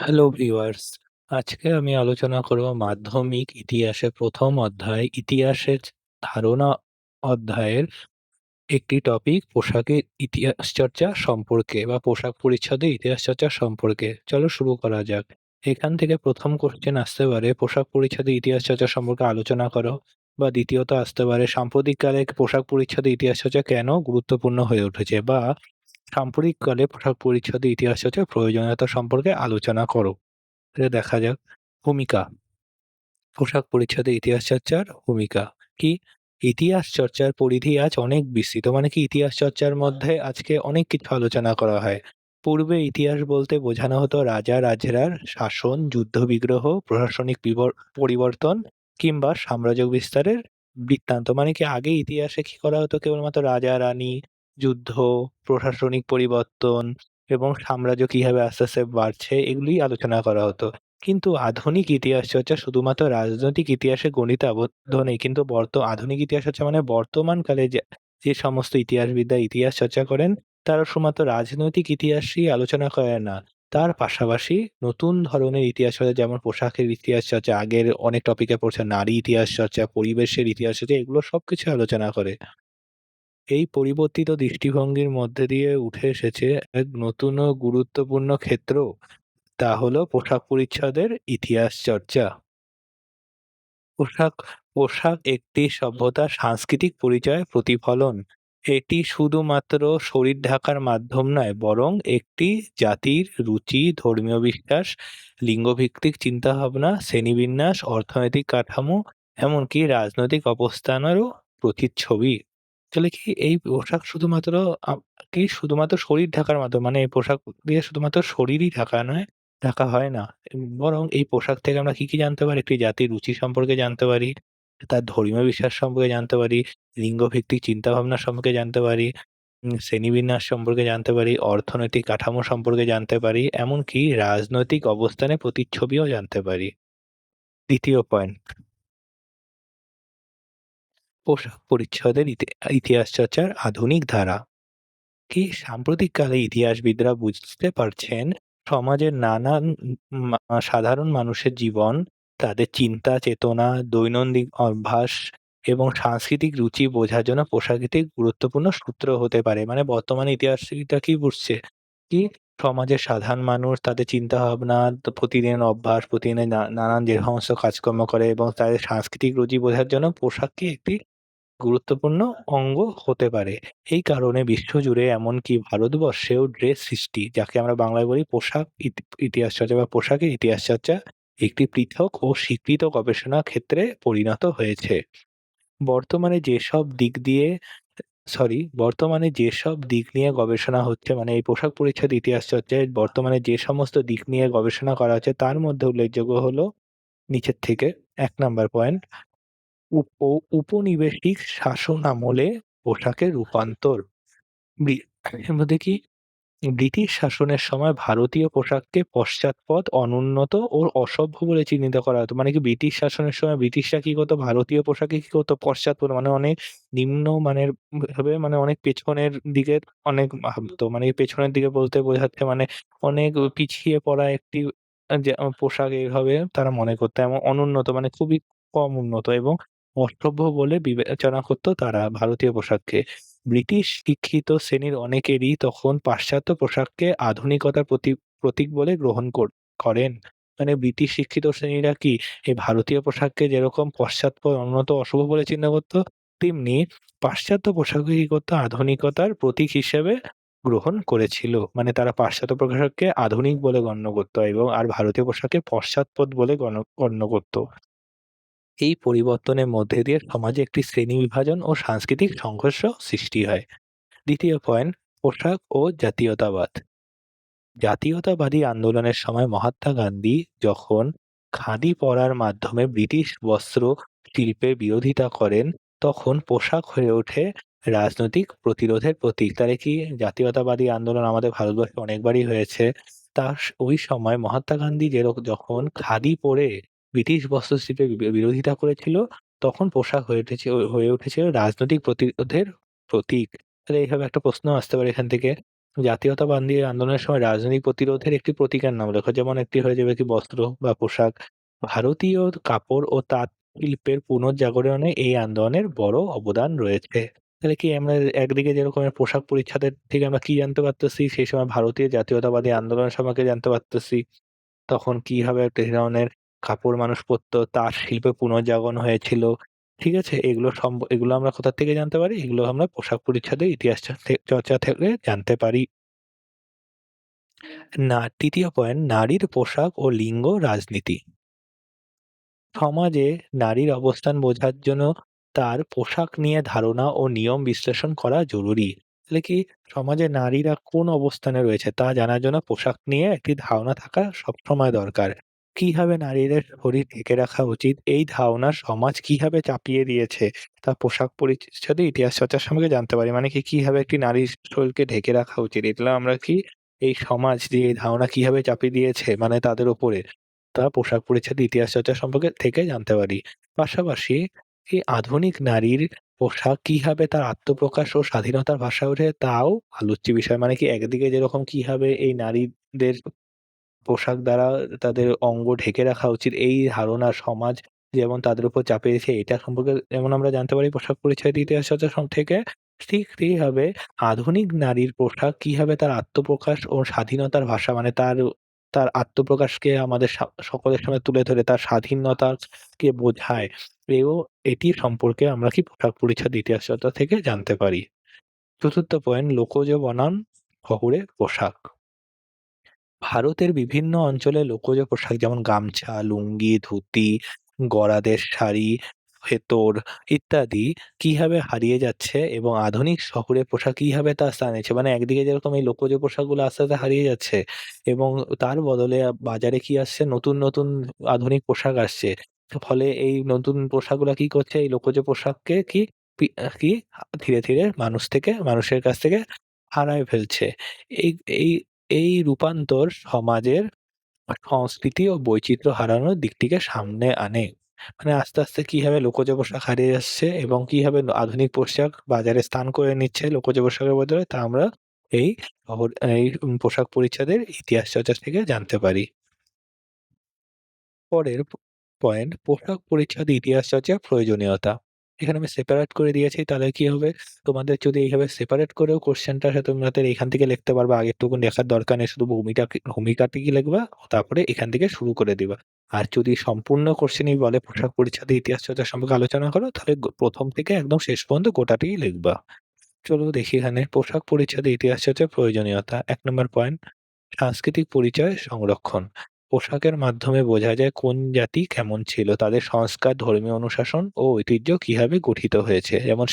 Hello viewers আজকে আমি আলোচনা করব মাধ্যমিক ইতিহাসে প্রথম অধ্যায়। ইতিহাসের ধারণা অধ্যায়ের একটি টপিক পোশাকের ইতিহাস চর্চা সম্পর্কে বা পোশাক পরিচ্ছদে ইতিহাস চর্চা সম্পর্কে। চলো শুরু করা যাক। এখান থেকে প্রথম কোশ্চেন আসতে পারে, পোশাক পরিচ্ছদে ইতিহাস চর্চা সম্পর্কে আলোচনা করো বা দ্বিতীয়ত আসতে পারে, সাম্প্রতিককালে পোশাক পরিচ্ছদে ইতিহাস চর্চা কেন গুরুত্বপূর্ণ হয়ে উঠেছে বা সাম্প্রতিককালে পোশাক পরিচ্ছদে ইতিহাস চর্চার প্রয়োজনীয়তা সম্পর্কে আলোচনা করো। দেখা যাক। ভূমিকা। পোশাক পরিচ্ছদে ইতিহাস চর্চার ভূমিকা। কি? ইতিহাস চর্চার পরিধি আজ অনেক বিস্তৃত। মানে কি? ইতিহাস চর্চার মধ্যে আজকে অনেক কিছু আলোচনা করা হয়। পূর্বে ইতিহাস বলতে বোঝানো হতো রাজা, রাজরার শাসন, যুদ্ধ, বিগ্রহ, প্রশাসনিক পরিবর্তন কিংবা সাম্রাজ্য বিস্তারের বৃত্তান্ত। মানে কি? আগে ইতিহাসে কি করা হতো? কেবলমাত্র রাজা, রানী যুদ্ধ, প্রশাসনিক পরিবর্তন এবং সাম্রাজ্য কীভাবে আস্তে আস্তে বাড়ছে এগুলি আলোচনা করা হতো। কিন্তু আধুনিক ইতিহাস চর্চা শুধুমাত্র রাজনৈতিক ইতিহাসে গণিতে আবদ্ধ নেই, কিন্তু বর্ত, আধুনিক ইতিহাস চর্চা মানে বর্তমানকালে যে যে সমস্ত ইতিহাসবিদ্যা ইতিহাস চর্চা করেন, তারা শুধুমাত্র রাজনৈতিক ইতিহাসই আলোচনা করে না। তার পাশাপাশি নতুন ধরনের ইতিহাস চর্চা যেমন পোশাকের ইতিহাস চর্চা, আগের অনেক টপিকে পড়ছে নারী ইতিহাস চর্চা, পরিবেশের ইতিহাস চর্চা, এগুলো সবকিছু আলোচনা করে। এই পরিবর্তিত দৃষ্টিভঙ্গির মধ্যে দিয়ে উঠে এসেছে এক নতুন ও গুরুত্বপূর্ণ ক্ষেত্র, তা হলো পোশাক পরিচ্ছদের ইতিহাস চর্চা। পোশাক পোশাক একটি সভ্যতার সাংস্কৃতিক পরিচয় প্রতিফলন। এটি শুধুমাত্র শরীর ঢাকার মাধ্যম নয়, বরং একটি জাতির রুচি, ধর্মীয় বিশ্বাস, লিঙ্গভিত্তিক চিন্তাভাবনা, শ্রেণীবিন্যাস, অর্থনৈতিক কাঠামো, এমনকি রাজনৈতিক অবস্থানেরও প্রতিচ্ছবি। তাহলে কি এই পোশাক শুধুমাত্র কি শুধুমাত্র শরীর ঢাকার মাধ্যমে মানে এই পোশাক দিয়ে শুধুমাত্র শরীরই ঢাকা নয়, ঢাকা হয় না। বরং এই পোশাক থেকে আমরা কি কি জানতে পারি? একটি জাতির রুচি সম্পর্কে জানতে পারি, তার ধর্মীয় বিশ্বাস সম্পর্কে জানতে পারি, লিঙ্গভিত্তিক চিন্তাভাবনা সম্পর্কে জানতে পারি শ্রেণীবিন্যাস সম্পর্কে জানতে পারি, অর্থনৈতিক কাঠামো সম্পর্কে জানতে পারি, এমনকি রাজনৈতিক অবস্থানে প্রতিচ্ছবিও জানতে পারি। দ্বিতীয় পয়েন্ট পোশাক পরিচ্ছদের ইতিহাস চর্চার আধুনিক ধারা। কি সাম্প্রতিককালে ইতিহাসবিদরা বুঝতে পারছেন সমাজের নানান সাধারণ মানুষের জীবন, তাদের চিন্তা, চেতনা, দৈনন্দিন অভ্যাস এবং সাংস্কৃতিক রুচি বোঝার জন্য পোশাক একটি গুরুত্বপূর্ণ সূত্র হতে পারে। মানে বর্তমানে ইতিহাসটা কি বুঝছে? কি সমাজের সাধারণ মানুষ তাদের চিন্তা ভাবনা প্রতিদিন অভ্যাস, প্রতিদিনের নানান যে সমস্ত কাজকর্ম করে এবং তাদের সাংস্কৃতিক রুচি বোঝার জন্য পোশাককে একটি গুরুত্বপূর্ণ অঙ্গ হতে পারে। এই কারণে বিশ্বজুড়ে এমনকি ভারতবর্ষেও ড্রেস সৃষ্টি, যাকে আমরা বাংলায় বলি পোশাক ইতিহাস চর্চা বা পোশাকের ইতিহাস চর্চা, একটি পৃথক ও স্বীকৃত গবেষণা ক্ষেত্রে পরিণত হয়েছে। বর্তমানে যেসব দিক দিয়ে, সরি, বর্তমানে যেসব দিক নিয়ে গবেষণা হচ্ছে মানে এই পোশাক পরিচ্ছদ ইতিহাস চর্চায় বর্তমানে যে সমস্ত দিক নিয়ে গবেষণা করা হচ্ছে, তার মধ্যে উল্লেখযোগ্য হলো, নিচের থেকে এক নাম্বার পয়েন্ট উপনিবেশিক শাসন আমলে পোশাকের রূপান্তর। কি? ব্রিটিশ শাসনের সময় ভারতীয় পোশাককে পশ্চাৎপদ, অনুন্নত ও অসভ্য বলে চিহ্নিত করা হতো। মানে কি ব্রিটিশ শাসনের সময় ব্রিটিশরা কি করতো? ভারতীয় পোশাকে কি করতো? পশ্চাৎপদ মানে অনেক নিম্ন মানের ভাবে মানে অনেক পেছনের দিকে অনেক ভাবতো। মানে পেছনের দিকে বলতে বোঝাচ্ছে মানে অনেক পিছিয়ে পড়া একটি পোশাক এইভাবে তারা মনে করতো। এবং অনুন্নত মানে খুবই কম উন্নত এবং অসভ্য বলে বিবেচনা করত তারা ভারতীয় পোশাককে। ব্রিটিশ শিক্ষিত শ্রেণির অনেকেরই তখন পাশ্চাত্য পোশাককে আধুনিকতার প্রতি প্রতীক বলে গ্রহণ করেন। মানে ব্রিটিশ শিক্ষিত শ্রেণীরা কি এই ভারতীয় পোশাককে যেরকম পশ্চাৎপদ অনুন্নত অশুভ বলে চিন্তা করত, তেমনি পাশ্চাত্য পোশাককে কি করত আধুনিকতার প্রতীক হিসেবে গ্রহণ করেছিল। মানে তারা পাশ্চাত্য পোশাককে আধুনিক বলে গণ্য করত এবং আর ভারতীয় পোশাককে পশ্চাৎপদ বলে গণ্য করত। এই পরিবর্তনের মধ্যে দিয়ে সমাজে একটি শ্রেণি বিভাজন ও সাংস্কৃতিক সংঘর্ষ সৃষ্টি হয়। দ্বিতীয় পয়েন্ট, পোশাক ও জাতীয়তাবাদ। জাতীয়তাবাদী আন্দোলনের সময় মহাত্মা গান্ধী যখন খাদি পরার মাধ্যমে ব্রিটিশ বস্ত্র শিল্পের বিরোধিতা করেন, তখন পোশাক হয়ে ওঠে রাজনৈতিক প্রতিরোধের প্রতীক। তাহলে কি জাতীয়তাবাদী আন্দোলন আমাদের ভারতবর্ষে অনেকবারই হয়েছে। তা ওই সময় মহাত্মা গান্ধী যেরকম যখন খাদি পরে ব্রিটিশ বস্ত্রশিল্পের বিরোধিতা করেছিল তখন পোশাক হয়ে উঠেছে হয়ে উঠেছিল রাজনৈতিক প্রতিরোধের প্রতীক তাহলে এইভাবে একটা প্রশ্ন আসতে পারে এখান থেকে জাতীয়তাবাদী আন্দোলনের সময় রাজনৈতিক প্রতিরোধের একটি প্রতীকের নাম লেখো। যেমন একটি হয়ে যাবে কি বস্ত্র বা পোশাক। ভারতীয় কাপড় ও তাঁত শিল্পের পুনর্জাগরণে এই আন্দোলনের বড় অবদান রয়েছে। তাহলে কি আমরা একদিকে যেরকম পোশাক পরিচ্ছদের থেকে আমরা কি জানতে পারতেছি, সেই সময় ভারতীয় জাতীয়তাবাদী আন্দোলন সম্পর্কে জানতে পারতেছি। তখন কীভাবে একটা ধরনের কাপড় মানুষ পরতো, তাঁত শিল্পে পুনর্জাগরণ হয়েছিল। ঠিক আছে? এগুলো সম্ভ এগুলো আমরা কোথা থেকে জানতে পারি? এগুলো আমরা পোশাক পরিচ্ছদের ইতিহাস চর্চা চর্চা থেকে জানতে পারি। না ৩য় পয়েন্ট নারীর পোশাক ও লিঙ্গ রাজনীতি। সমাজে নারীর অবস্থান বোঝার জন্য তার পোশাক নিয়ে ধারণা ও নিয়ম বিশ্লেষণ করা জরুরি। তাহলে কি সমাজে নারীরা কোন অবস্থানে রয়েছে তা জানার জন্য পোশাক নিয়ে একটি ধারণা থাকা সবসময় দরকার। কীভাবে নারীদের শরীর ঢেকে রাখা উচিত এই ধারণা সমাজ কীভাবে চাপিয়ে দিয়েছে তা পোশাক পরিচ্ছদে ইতিহাস চর্চার সম্পর্কে জানতে পারি। মানে কি, কীভাবে একটি নারীর শরীরকে ঢেকে রাখা উচিত এগুলো আমরা কি এই সমাজ যে এই ধারণা কীভাবে চাপিয়ে দিয়েছে মানে তাদের উপরে তা পোশাক পরিচ্ছদের ইতিহাস চর্চা সম্পর্কে থেকে জানতে পারি। পাশাপাশি এই আধুনিক নারীর পোশাক কীভাবে তার আত্মপ্রকাশ ও স্বাধীনতার ভাষা ওঠে, তাও আলোচ্য বিষয়। মানে কি, একদিকে যেরকম কীভাবে এই নারীদের পোশাক দ্বারা তাদের অঙ্গ ঢেকে রাখা উচিত এই ধারণা সমাজ যেমন তাদের উপর চাপিয়ে দিয়েছে, এটা সম্পর্কে যেমন আমরা জানতে পারি পোশাক পরিচ্ছদের ইতিহাস চর্চা সম থেকে, ঠিক সেইভাবে আধুনিক নারীর পোশাক কীভাবে তার আত্মপ্রকাশ ও স্বাধীনতার ভাষা মানে তার তার আত্মপ্রকাশকে আমাদের সকলের সামনে তুলে ধরে, তার স্বাধীনতাকে বোঝায়। এও এটি সম্পর্কে আমরা কি পোশাক পরিচ্ছদ ইতিহাস চর্চা থেকে জানতে পারি। চতুর্থ পয়েন্ট লোকজ বনাম শহুরে পোশাক। ভারতের বিভিন্ন অঞ্চলে লোকজ পোশাক যেমন গামছা, লুঙ্গি, ধুতি, গরাদের শাড়ি, ফেতর ইত্যাদি কীভাবে হারিয়ে যাচ্ছে এবং আধুনিক শহুরে পোশাক কীভাবে তার স্থান নিচ্ছে। মানে একদিকে যেরকম এই লোকজ পোশাকগুলো আস্তে, আস্তে হারিয়ে যাচ্ছে এবং তার বদলে বাজারে কি আসছে নতুন, নতুন আধুনিক পোশাক আসছে। ফলে এই নতুন পোশাকগুলা কি করছে এই লোকজ পোশাককে কি কি ধীরে, ধীরে মানুষ থেকে মানুষের কাছ থেকে হারায় ফেলছে। এই এই এই রূপান্তর সমাজের সংস্কৃতি ও বৈচিত্র্য হারানোর দিকটিকে সামনে আনে। মানে আস্তে, আস্তে কীভাবে লোকজ পোশাক হারিয়ে যাচ্ছে এবং কীভাবে আধুনিক পোশাক বাজারে স্থান করে নিচ্ছে লোকজ পোশাকের বদলে তা আমরা এই শহর এই পোশাক পরিচ্ছদের ইতিহাস চর্চা থেকে জানতে পারি। পরের পয়েন্ট পোশাক পরিচ্ছদ ইতিহাস চর্চার প্রয়োজনীয়তা। এখানে আমি সেপারেট করে দিয়েছি তাহলে কি হবে? তোমাদের যদি এইভাবে সেপারেট করেও কোয়েশ্চেনটা তোমাদের এখান থেকে লিখতে পারবা। আগেরটুকু লেখার দরকার নেই। শুধু ভূমিটাকে ভূমিকাটি লিখবা তারপরে এখান থেকে শুরু করে দিবা। আর যদি সম্পূর্ণ কোশ্চেনই বলে পোশাক পরিচ্ছদের ইতিহাস চর্চা সম্পর্কে আলোচনা করো তাহলে প্রথম থেকে একদম শেষ পর্যন্ত গোটাটিই লিখবা। চলো দেখি এখানে পোশাক পরিচ্ছদের ইতিহাস চর্চার প্রয়োজনীয়তা। এক নম্বর পয়েন্ট সাংস্কৃতিক পরিচয় সংরক্ষণ। পোশাকের মাধ্যমে বোঝা যায় কোন জাতি কেমন ছিল, তাদের সংস্কার, ধর্মীয় অনুশাসন ও ঐতিহ্য কীভাবে গঠিত হয়েছে। যেমন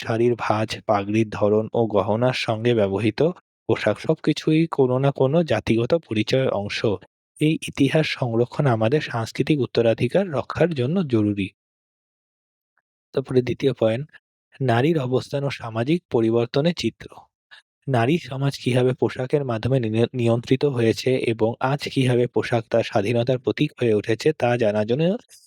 শাড়ির ভাঁজ, পাগড়ির ধরন ও গহনার সঙ্গে ব্যবহৃত পোশাক সবকিছুই কোনো না কোনো জাতিগত পরিচয়ের অংশ। এই ইতিহাস সংরক্ষণ আমাদের সাংস্কৃতিক উত্তরাধিকার রক্ষার জন্য জরুরি। তারপরে ২য় পয়েন্ট নারীর অবস্থান ও সামাজিক পরিবর্তনের চিত্র। নারী সমাজ কীভাবে পোশাকের মাধ্যমে নিয়ন্ত্রিত হয়েছে এবং আজ কীভাবে পোশাক তার স্বাধীনতার প্রতীক হয়ে উঠেছে তা জানার জন্য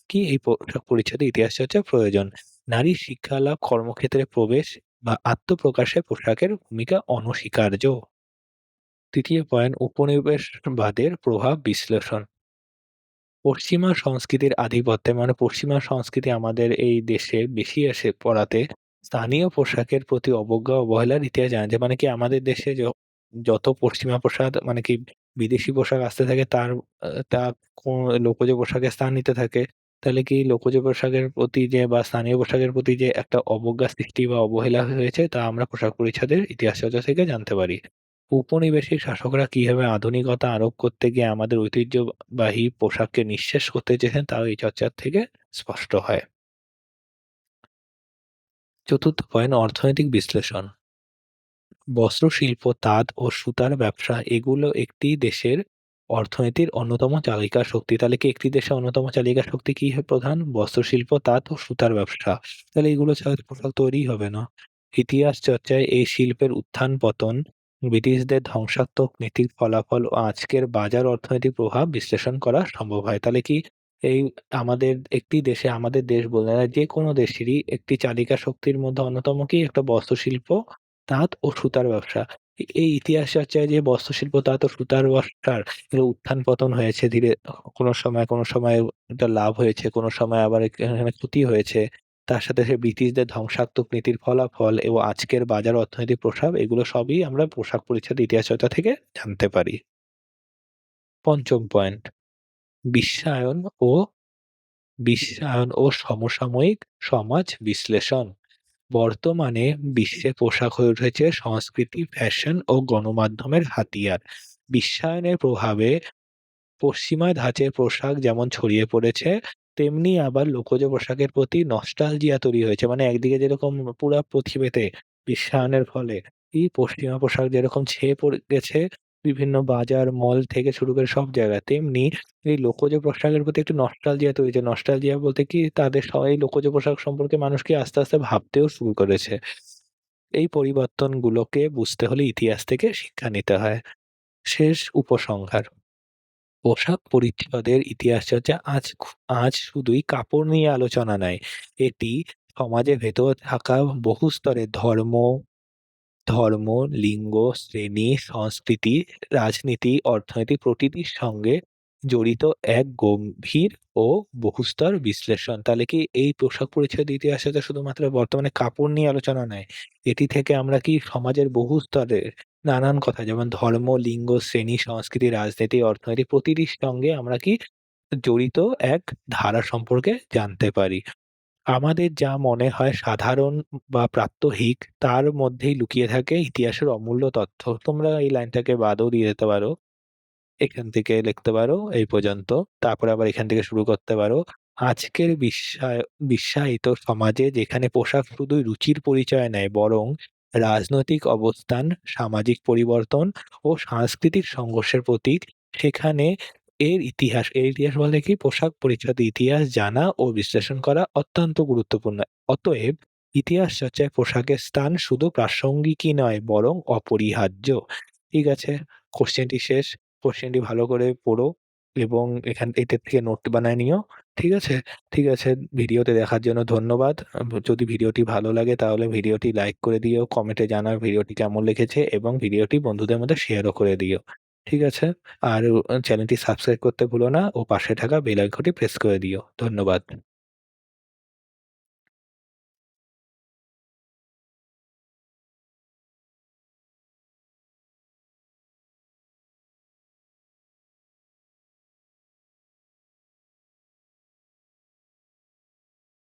কি এই পোশাক পরিচ্ছদে ইতিহাস চর্চা প্রয়োজন। নারীর শিক্ষা লাভ, কর্মক্ষেত্রে প্রবেশ বা আত্মপ্রকাশে পোশাকের ভূমিকা অনস্বীকার্য। ৩য় পয়েন্ট উপনিবেশবাদের প্রভাব বিশ্লেষণ। পশ্চিমা সংস্কৃতির আধিপত্যে মানে পশ্চিমা সংস্কৃতি আমাদের এই দেশে বেশি এসে পড়াতে স্থানীয় পোশাকের প্রতি অবজ্ঞা অবহেলার ইতিহাস জানা যায়। মানে কি আমাদের দেশে য, যত পশ্চিমা পোশাক মানে কি বিদেশি পোশাক আসতে থাকে, তার, তা লোকজ পোশাকের স্থান নিতে থাকে। তাহলে কি লোকজ পোশাকের প্রতি যে বা স্থানীয় পোশাকের প্রতি যে একটা অবজ্ঞা সৃষ্টি বা অবহেলা হয়েছে, তা আমরা পোশাক পরিচ্ছদের ইতিহাস চর্চা থেকে জানতে পারি। উপনিবেশিক শাসকরা কীভাবে আধুনিকতা আরোপ করতে গিয়ে আমাদের ঐতিহ্যবাহী পোশাককে নিঃশেষ করতে চেয়েছেন, তাও এই চর্চার থেকে স্পষ্ট হয়। ৪র্থ পয়েন্ট অর্থনৈতিক বিশ্লেষণ। বস্ত্রশিল্প, তাঁত ও সুতার ব্যবসা এগুলো একটি দেশের অর্থনীতির অন্যতম চালিকা শক্তি। তাহলে কি একটি দেশের অন্যতম চালিকা শক্তি কি হয় প্রধান? বস্ত্রশিল্প, তাঁত ও সুতার ব্যবসা। তাহলে এগুলো ছাড়া তো পোশাক তৈরিই হবে না। ইতিহাস চর্চায় এই শিল্পের উত্থান-পতন, ব্রিটিশদের ধ্বংসাত্মক নীতির ফলাফল ও আজকের বাজার অর্থনৈতিক প্রভাব বিশ্লেষণ করা সম্ভব হয়। তাহলে কি এই আমাদের একটি দেশে আমাদের দেশ বলে না যে কোনো দেশেরই একটি চালিকা শক্তির মধ্যে অন্যতম কি একটা বস্ত্রশিল্প, তাঁত ও সুতার ব্যবসা। এই ইতিহাস হচ্ছে যে বস্ত্রশিল্প তাঁত ও সুতার বস্তার উত্থান-পতন হয়েছে ধীরে কোনো সময়, কোনো সময় একটা লাভ হয়েছে, কোনো সময় আবার এখানে ক্ষতি হয়েছে। তার সাথে সে ব্রিটিশদের ধ্বংসাত্মক নীতির ফলাফল এবং আজকের বাজার অর্থনৈতিক প্রসাব এগুলো সবই আমরা পোশাক পরিচ্ছদ ইতিহাস চর্চা থেকে জানতে পারি। পঞ্চম পয়েন্ট বিশ্বায়ন ও বিশ্বায়ন ও সমসাময়িক সমাজ বিশ্লেষণ। বর্তমানে বিশ্বে পোশাক হয়ে উঠেছে সংস্কৃতি, ফ্যাশন ও গণমাধ্যমের হাতিয়ার। বিশ্বায়নের প্রভাবে পশ্চিমা ধাঁচের পোশাক যেমন ছড়িয়ে পড়েছে, তেমনি আবার লোকজ পোশাকের প্রতি নস্টালজিয়া তৈরি হয়েছে। মানে একদিকে যেরকম পুরা পৃথিবীতে বিশ্বায়নের ফলে এই পশ্চিমা পোশাক যেরকম ছেয়ে পড়ে গেছে বিভিন্ন বাজার, মল থেকে শুরু করে সব জায়গায়। তেমনি এই লোকজ পোশাকের প্রতি একটু নস্টালজিয়া তৈরি হয়েছে। নস্টালজিয়া বলতে কি তাদের সবাই লোকজ পোশাক সম্পর্কে মানুষকে আস্তে, আস্তে ভাবতেও শুরু করেছে। এই পরিবর্তনগুলোকে বুঝতে হলে ইতিহাস থেকে শিক্ষা নিতে হয়। শেষ উপসংহার। পোশাক পরিচ্ছদের ইতিহাস চর্চা আজ খু আজ শুধুই কাপড় নিয়ে আলোচনা নয়। এটি সমাজের ভেতর থাকা বহু স্তরের ধর্ম ধর্ম, লিঙ্গ, শ্রেণি, সংস্কৃতি, রাজনীতি, অর্থনীতি প্রতিটির সঙ্গে জড়িত এক গম্ভীর ও বহুস্তর বিশ্লেষণ। তাহলে কি এই পোশাক পরিচ্ছদ ইতিহাসে তো শুধুমাত্র বর্তমানে কাপড় নিয়ে আলোচনা নয়। এটি থেকে আমরা কি সমাজের বহু স্তরের নানান কথা যেমন ধর্ম, লিঙ্গ, শ্রেণি, সংস্কৃতি, রাজনীতি, অর্থনীতি প্রতিটির সঙ্গে আমরা কি জড়িত এক ধারা সম্পর্কে জানতে পারি। আমাদের যা মনে হয় সাধারণ বা প্রাত্যহিক তার মধ্যেই লুকিয়ে থাকে ইতিহাসের অমূল্য তথ্য। তোমরা এই লাইনটাকে বাদও দিয়ে দিতে পারো। এখান থেকে লিখতে পারো এই পর্যন্ত। তারপরে আবার এখান থেকে শুরু করতে পারো। আজকের বিশ্বায় বিশ্বায়িত সমাজে যেখানে পোশাক শুধুই রুচির পরিচয় নেয় বরং রাজনৈতিক অবস্থান, সামাজিক পরিবর্তন ও সাংস্কৃতিক সংঘর্ষের প্রতীক সেখানে এর ইতিহাস এর ইতিহাস বলে কি পোশাক পরিচ্ছদ ইতিহাস জানা ও বিশ্লেষণ করা অত্যন্ত গুরুত্বপূর্ণ। অতএব ইতিহাস চর্চায় পোশাকের স্থান শুধু প্রাসঙ্গিকই নয় বরং অপরিহার্য। ঠিক আছে? কোশ্চেনটি শেষ। কোশ্চেনটি ভালো করে পড়ো এবং এখান এটার থেকে নোট বানায় নিও। ঠিক আছে? ঠিক আছে। ভিডিওতে দেখার জন্য ধন্যবাদ। যদি ভিডিওটি ভালো লাগে তাহলে ভিডিওটি লাইক করে দিও, কমেন্টে জানাও ভিডিওটি কেমন লেগেছে এবং ভিডিওটি বন্ধুদের মধ্যে শেয়ারও করে দিও। ঠিক আছে? আর চ্যানেলটি সাবস্ক্রাইব করতে ভুলো না ও পাশে থাকা বেল আইকনটি প্রেস করে দিও। ধন্যবাদ।